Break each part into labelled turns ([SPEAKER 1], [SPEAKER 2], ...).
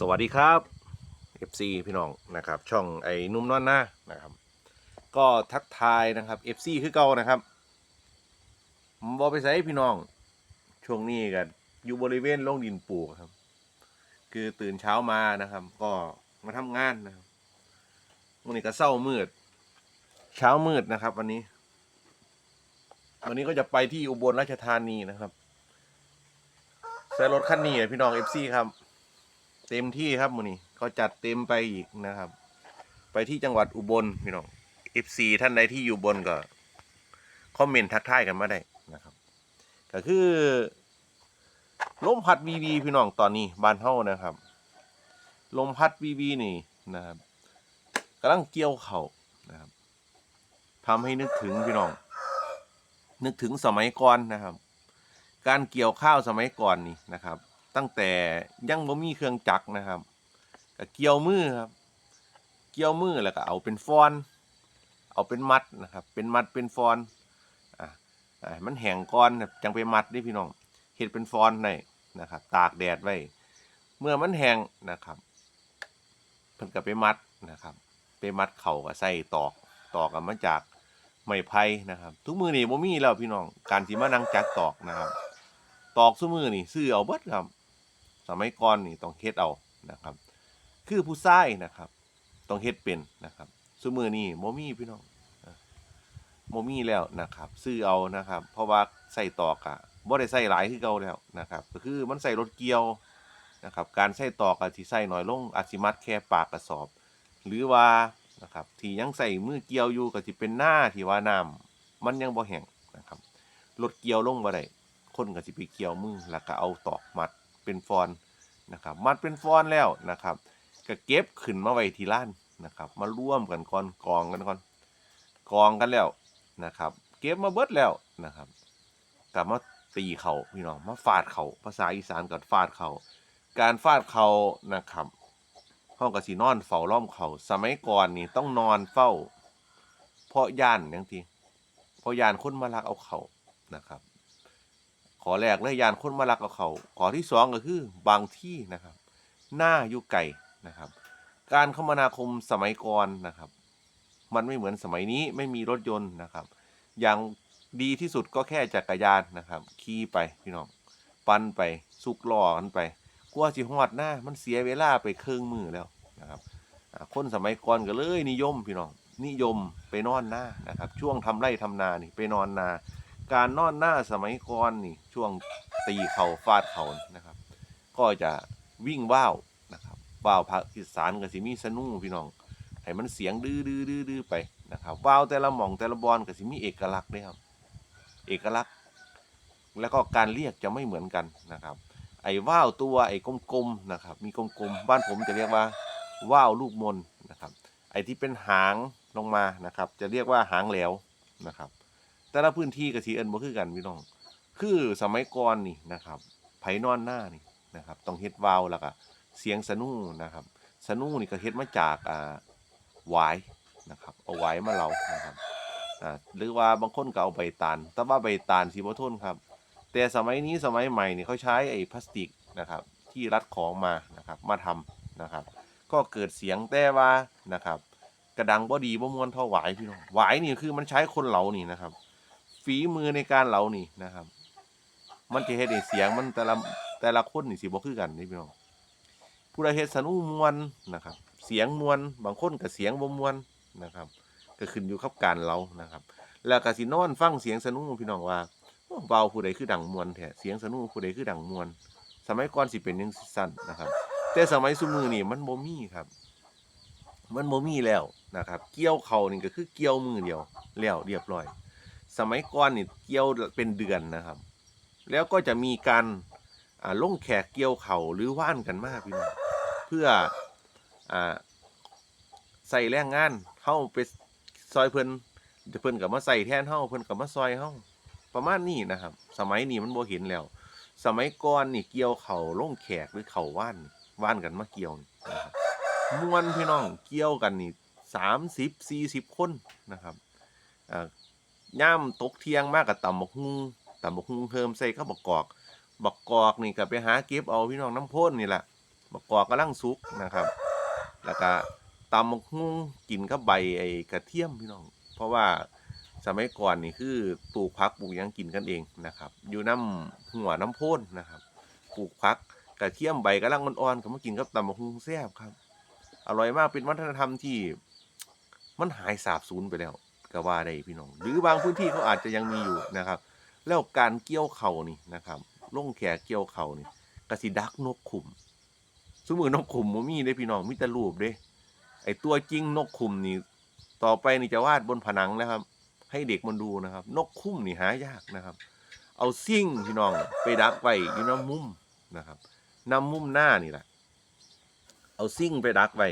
[SPEAKER 1] สวัสดีครับ FC พี่น้องนะครับ ช่องไอ้นุ่มนอนหน้านะครับ ก็ทักทายนะครับ FC คือเก่านะครับบอไปใส่พี่น้อง ช่วงนี้กันอยู่บริเวณโรงดินปลูกครับ คือตื่นเช้ามานะครับ ก็มาทำงานนะครับวันนี้ก็เศร้ามืด เช้ามืดนะครับ วันนี้ วันนี้ก็จะไปที่อุบลราชธานีนะครับใช้รถคันนี้พี่น้อง FC ครับ ต็มที่ครับมือนี้ก็จัดเต็มไปอีกนะครับ ไปที่จังหวัดอุบลพี่น้อง FC ท่านใดที่อยู่บนก็คอมเมนต์ทักทายกันมาได้นะครับ ก็คือลมพัดวีวีพี่น้องตอนนี้บานเฮานะครับ ลมพัดวีวีนี่นะครับกำลังเกี่ยวเข่านะครับทำให้นึกถึงพี่น้อง นึกถึงสมัยก่อนนะครับ การเกี่ยวข้าวสมัยก่อนนี่นะครับ ตั้งแต่ยังบ่มีเครื่องจักรนะครับก็เกี่ยวมือครับ เกี่ยวมือแล้วก็เอาเป็นฟอน เอาเป็นมัดนะครับ เป็นมัดเป็นฟอนอะอะให้มันแห้งก่อนจังไปมัดนี่พี่น้องเฮ็ดเป็นฟอนได้นะครับ ตากแดดไว้ เมื่อมันแห้งนะครับเพิ่นก็ไปมัดนะครับ ไปมัดเข่ากับใส่ตอกตอกกันมาจากไม้ไผ่นะครับ ทุกมือนี่บ่มีแล้วพี่น้องการสิมานั่งจักตอกนะครับ ตอกซุมือนี่ซื้อเอาเบิดครับ สมัยก่อนนี่ต้องเฮ็ดเอานะครับ คือผู้ชายนะครับ ต้องเฮ็ดเป็นนะครับซุมือนี่บ่มีพี่น้องอะบ่มีแล้วนะครับ ซื้อเอานะครับ เพราะว่าใส่ตอกอะบ่ได้ใส่หลายคือเก่าแล้วนะครับ ก็คือมันใส่รถเกี่ยวนะครับ การใส่ตอกอาจสิใส่น้อยลงอาจสิมัดแค่ปากกระสอบ หรือว่านะครับที่ยังใส่มือเกี่ยวอยู่ก็สิเป็นหน้าที่ว่าน้ำมันยังบ่แห้งนะครับรถเกี่ยวลงบ่ได้คนก็สิไปเกี่ยวมือแล้วก็เอาตอกมัด เป็นฟอนนะครับมัดเป็นฟอนแล้วนะครับก็เก็บขึ้นมาไว้ที่ร้านนะครับ มาร่วมกันก่อนกองกันก่อนกองกันแล้วนะครับ เก็บมาเบิดแล้วนะครับกลับมาตีเขาพี่น้องมาฟาดเขาภาษาอีสานก็ฟาดเขาการฟาดเขานะครับห้องกสินอนเฝ้าล้อมเขาสมัยก่อนนี่ต้องนอนเฝ้า เพราะย่านอย่างที่เพราะย่านคนมาลักเอาเขานะครับ ขอแรกเลยยานคนมาลักเอาเขาขอที่สองก็คือบางที่นะครับ หน้าอยู่ไกลนะครับ การคมนาคมสมัยก่อนนะครับ มันไม่เหมือนสมัยนี้ไม่มีรถยนต์นะครับ อย่างดีที่สุดก็แค่จักรยานนะครับ ขี่ไปพี่น้องปั่นไปสุกล้อกันไปกลัวสิฮอดหน้ามันเสียเวลาไปครึ่งมือแล้วนะครับคนสมัยก่อนก็เลยนิยมพี่น้องนิยมไปนอนหน้านะครับ ช่วงทำไร่ทำนานี่ไปนอนนา การนอนหน้าสมัยก่อนนี่ช่วงตีเข่าฟาดเข่านะครับ ก็จะวิ่งว่าวนะครับว่าวภาคอีสานก็สิมีสนุ่งพี่น้องให้มันเสียงดื้อดื้อดื้อดื้อไปนะครับว่าวแต่ละหม่องแต่ละบอลก็สิมีเอกลักษณ์ด้วยครับ เอกลักษณ์ แล้วก็การเรียกจะไม่เหมือนกันนะครับ ไอ้ว่าวตัวไอ้กลมๆนะครับ มีกลมๆบ้านผมจะเรียกว่าว่าวลูกมนนะครับ ไอ้ที่เป็นหางลงมานะครับ จะเรียกว่าหางแหลวนะครับ แต่ละพื้นที่กับสีเอิญบ่คือกันพี่น้อง คือสมัยก่อนนี่นะครับ ไผนอนหน้านี่นะครับ ต้องเฮ็ดวาวแล้วก็เสียงสนู่นะครับ สนู่นี่ก็เฮ็ดมาจากอ่าหวายนะครับเอาหวายมาเล่านะครับอ่าหรือว่าบางคนก็เอาใบตาลแต่ว่าใบตาลสิบ่ทนครับ แต่สมัยนี้สมัยใหม่นี่เขาใช้ไอ้พลาสติกนะครับ ที่รัดของมานะครับ มาทำนะครับ ก็เกิดเสียงแต่ว่านะครับ กระดังบ่ดีบ่ม่วนเท่าหวายพี่น้องหวายนี่คือมันใช้คนเหลานี่นะครับ ฝีมือในการเหลานี่นะครับ มันจะเฮ็ดให้เสียงมันแต่ละแต่ละคนนี่สิบ่คือกันนี่พี่น้องผู้ใดเฮ็ดสนุมวนนะครับ เสียงมวนบางคนก็เสียงบ่มวนนะครับ ก็ขึ้นอยู่กับการเหลานะครับ แล้วก็สินอนฟังเสียงสนุพี่น้องว่าโอ้เบาผู้ใดคือดังมวนแท้เสียงสนุผู้ใดคือดังมวน สมัยก่อนสิเป็นจังซั่นนะครับ แต่สมัยซุมือนี่มันบ่มีครับมันบ่มีแล้วนะครับ เกี่ยวเขานี่ก็คือเกี่ยวมือเดียวแล้วเรียบร้อย สมัยก่อนนี่เกี่ยวเป็นเดือนนะครับ แล้วก็จะมีการอ่าลงแขกเกี่ยวเขาหรือว่านกันมากพี่น้องเพื่ออ่าใส่แรงงานเข้าไปซอยเพิ่นเดี๋ยวเพิ่นกับมาใส่แทนเฮาเพิ่นกับมาซอยเฮาประมาณนี้นะครับ สมัยนี้มันบ่เห็นแล้ว สมัยก่อนนี่เกี่ยวเขาลงแขกหรือเข่าว่านว่านกันมาเกี่ยวนี่นะครับมวนพี่น้องเกี่ยวกันนี่สามสิบสี่สิบคนนะครับอ่า ย่ามตกเที่ยงมากกับตำบักฮุงตำบักฮุงเพิ่มใส่ข้าวบักกอก บักกอกนี่ก็ไปหาเก็บเอาพี่น้องน้ำพ่นนี่แหละบักกอกกำลังสุกนะครับ แล้วก็ตำบักหุ่งกินกับใบไอ้กระเทียมพี่น้อง เพราะว่าสมัยก่อนนี่คือปลูกพักปลูกยังกินกันเองนะครับ อยู่น้ำหัวน้ำโพ้นนะครับ ปลูกพักกระเทียมใบกำลังอ่อนๆก็มากินกับตำบักหุ่งแซ่บครับ อร่อยมากเป็นวัฒนธรรมที่มันหายสาบสูญไปแล้ว ก็ว่าได้พี่น้อง หรือบางพื้นที่เขาอาจจะยังมีอยู่นะครับ แล้วการเกี่ยวเข่านี่นะครับล่งแขเกี่ยวเข่านี่กสิดักนกขุมสมมือนกขุมบ่มีเด้พี่น้องมีแต่รูปเด้ ไอตัวจริงนกขุมนี่ต่อไปนี่จะวาดบนผนังนะครับ ให้เด็กมันดูนะครับ นกคุ้มนี่หายากนะครับ เอาซิ่งพี่น้องไปดักไว้อยู่น้ำมุมนะครับน้ำมุมหน้านี่แหละเอาซิ่งไปดักไว้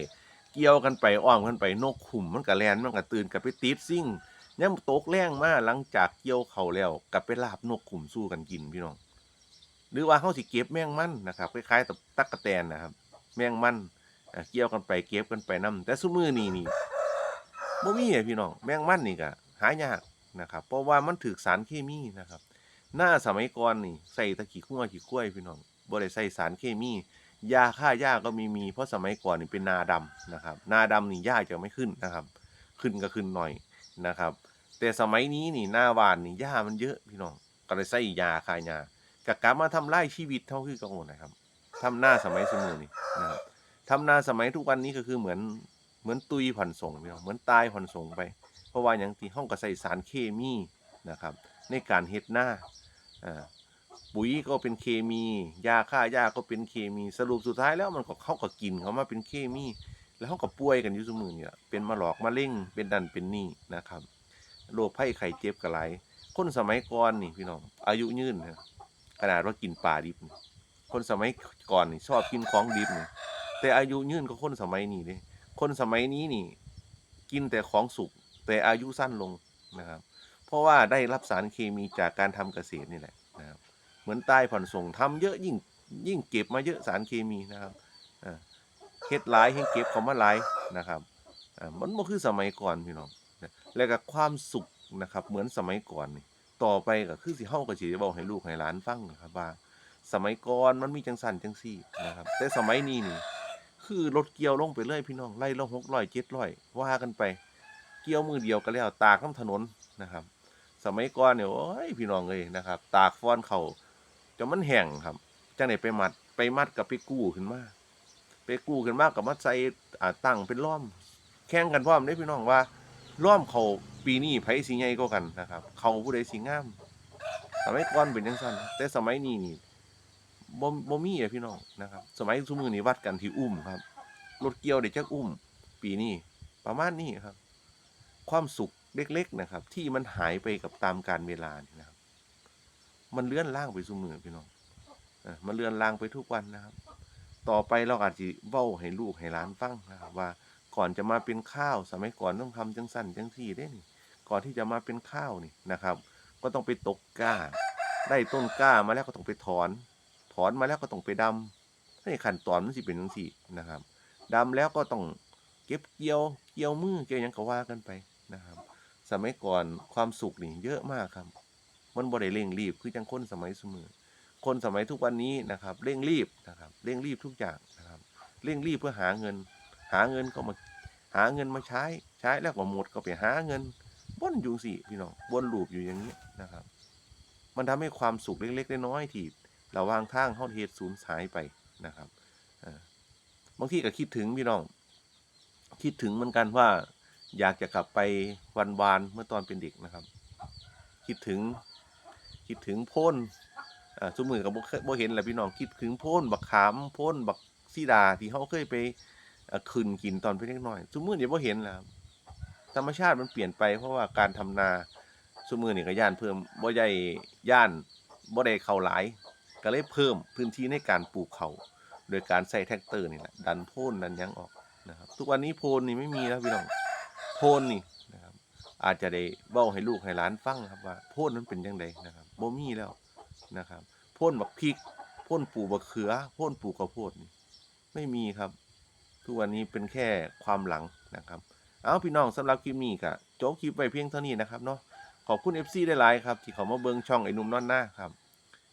[SPEAKER 1] เกี่ยวกันไปอ้อมกันไปนกขุมมันก็แลนมันก็ตื่นกับไปติดซิ่งย่ำตกแรงมาหลังจากเกี่ยวเขาแล้วกับไปลาบนกขุมสู้กันกินพี่น้อง หรือว่าเขาสิเก็บแมงมันนะครับคล้ายๆกับตักกะแตนนะครับ แมงมันเกี่ยวกันไปเก็บกันไปนํแต่ซุมือนี่นี่บ่มีอะพี่น้องแมงมันนี่ก็หายากนะครับเพราะว่ามันถูกสารเคมีนะครับ หน้าสมัยก่อนนี่ใส่ตะขี้ขั้วขี้กล้วยพี่น้องบ่ได้ใส่สารเคมี ยาฆ่าหญ้าก็มีมีเพราะสมัยก่อนนี่เป็นนาดำนะครับ นาดำนี่หญ้าจะไม่ขึ้นนะครับ ขึ้นก็ขึ้นหน่อยนะครับ แต่สมัยนี้นี่หน้าหวานนี่หญ้ามันเยอะพี่น้องก็เลยใส่ยาฆ่าหญ้ากะกลับมาทำไร่ชีวิตเท่าคือเก่านะครับทำหน้าสมัยสมือนี่นะครับทำนาสมัยทุกวันนี้ก็คือเหมือนเหมือนตุยผ่อนส่งพี่น้องเหมือนตายผ่อนส่งไป เพราะว่าอย่างที่ห้องก็ใส่สารเคมีนะครับ ในการเฮ็ดหน้าอ่า ปุ๋ยก็เป็นเคมี ยาฆ่าหญ้าก็เป็นเคมีสรุปสุดท้ายแล้วมันก็เข้ากับกินเขามาเป็นเคมี แล้วเขาก็ป่วยกันอยู่เสมอเนี่ยเป็นมาหลอกมาเล่งเป็นดันเป็นนี่นะครับโรคไข้ไข้เจ็บกระไรคนสมัยก่อนนี่พี่น้องอายุยืนนะขนาดว่ากินปลาดิบ คนสมัยก่อนนี่ชอบกินของดิบนี่แต่อายุยืนก็คนสมัยนี้เลยคนสมัยนี้นี่ กินแต่ของสุกแต่อายุสั้นลงนะครับ เพราะว่าได้รับสารเคมีจากการทำเกษตรนี่แหละนะครับ เหมือนใต้ผ่อนส่งทำเยอะยิ่งยิ่งเก็บมาเยอะสารเคมีนะครับเฮ็ดหลายให้เก็บเขามาหลายนะครับมันบ่คือสมัยก่อนพี่น้องแล้วก็ความสุขนะครับเหมือนสมัยก่อนนี่ต่อไปก็คือสิเฮาก็สิได้เว้าให้ลูกให้หลานฟังนะครับว่าสมัยก่อนมันมีจังสั่นจังซี่นะครับ แต่สมัยนี้นี่คือรถเกี่ยวลงไปเลยพี่น้องไล่ละ600 700ว่ากันไป เกี่ยวมือเดียวก็แล้วตากน้ำถนนนะครับ สมัยก่อนเนี่ยโอ้ยพี่น้องเลยนะครับ ตากฟ้อนเขาจ นมันแห้งครับจังไหนไปมัดไปมัดกับไปกู้ขึ้นมาไปกู้ขึ้นมากับมัดใส่อ่าตั้งเป็นล้อม แข่งกันพร้อมได้พี่น้องว่าล้อมเขาปีนี้ไผสิใหญ่กว่ากันนะครับ เขาผู้ใดสิงามสมัยก่อนเป็นจังซั่นแต่สมัยนี้นี่บ่บ่มีอะพี่น้องนะครับ สมัยซุมื้อนี้วัดกันที่อุ้มครับรถเกี่ยวได้จักอุ้ม ปีนี้ประมาณนี้ครับ ความสุขเล็ก ๆนะครับ ที่มันหายไปกับตามการเวลานี่นะครับ มันเลื่อนล่างไปสู่มือพี่น้องเออมันเลื่อนล่างไปทุกวันนะครับ ต่อไปเราอาจจะเว้าให้ลูกให้หลานฟังนะครับว่าก่อนจะมาเป็นข้าวสมัยก่อนต้องทำจังสั้นจังที่ได้นี่ ก่อนที่จะมาเป็นข้าวนี่นะครับ ก็ต้องไปตกก้า ได้ต้นก้ามาแล้วก็ต้องไปถอน ถอนมาแล้วก็ต้องไปดำให้ขั้นตอนมันสิเป็นจังซี่นะครับดำแล้วก็ต้องเก็บเกี่ยว เกี่ยวมือเกี่ยวยังก็ว่ากันไปนะครับ สมัยก่อนความสุขนี่เยอะมากครับ มันบ่ได้เร่งรีบ คือจังคนสมัยเสมอคนสมัยทุกวันนี้นะครับเร่งรีบนะครับเร่งรีบทุกอย่างนะครับเร่งรีบเพื่อหาเงิน หาเงินก็มาหาเงินมาใช้ ใช้แล้วก็หมดก็ไปหาเงินวนอยู่สิพี่น้องวนลูปอยู่อย่างนี้นะครับ มันทำให้ความสุขเล็กๆน้อยๆที่ระวางทางเฮาเหตุสูญหายไปนะครับบางทีก็คิดถึงพี่น้อง คิดถึงเหมือนกันว่า อยากจะกลับไปวันวานเมื่อตอนเป็นเด็กนะครับ คิดถึง คิดถึงพ้นอ่าสมือกับบ่เห็นแหละพี่น้องคิดถึงพ้นบักขามพ้นบักซีดาที่เขาเคยไปอ่าขึ้นกินตอนเป็นเล็กน้อยสมือเดี๋ยบ่เห็นแล้วธรรมชาติมันเปลี่ยนไปเพราะว่าการทำนาสมือนี่ก็ย่านเพิ่มบ่ใหญ่ย่านบ่ได้เข้าหลาย ก็เลยเพิ่มพื้นที่ในการปลูกเขาโดยการใส่แท็กเตอร์นี่แหละดันโพ้นดันยั้งออกนะครับทุกวันนี้โพนนี่ไม่มีแล้วพี่น้องโพนนี่ อาจจะได้เบ้าให้ลูกให้หลานฟังครับว่าโพนนั้นเป็นยังไงนะครับบ่มีแล้วนะครับโพนบักพริกโพนปลูกบักเขือโพนปลูกข้าวโพดนี่ไม่มีครับ ทุกวันนี้เป็นแค่ความหลังนะครับ เอาพี่น้องสำหรับคลิปนี้ก็จ๊กคลิปไปเพียงเท่านี้นะครับเนาะขอบคุณ FC ได้หลายครับ ที่เขามาเบิ่งช่องไอ้นุ่มนอนหน้าครับ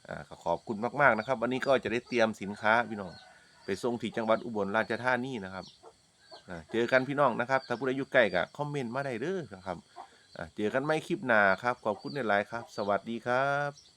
[SPEAKER 1] อ่าขอบคุณมากๆนะครับ วันนี้ก็จะได้เตรียมสินค้าพี่น้องไปส่งที่จังหวัดอุบลราชธานีนะครับเจอกันพี่น้องนะครับ ถ้าผู้ใดอยู่ใกล้ก็คอมเมนต์มาได้เด้อนะครับ เจอกันไม่คลิปหน้าครับ ขอบคุณในไลน์ครับ สวัสดีครับ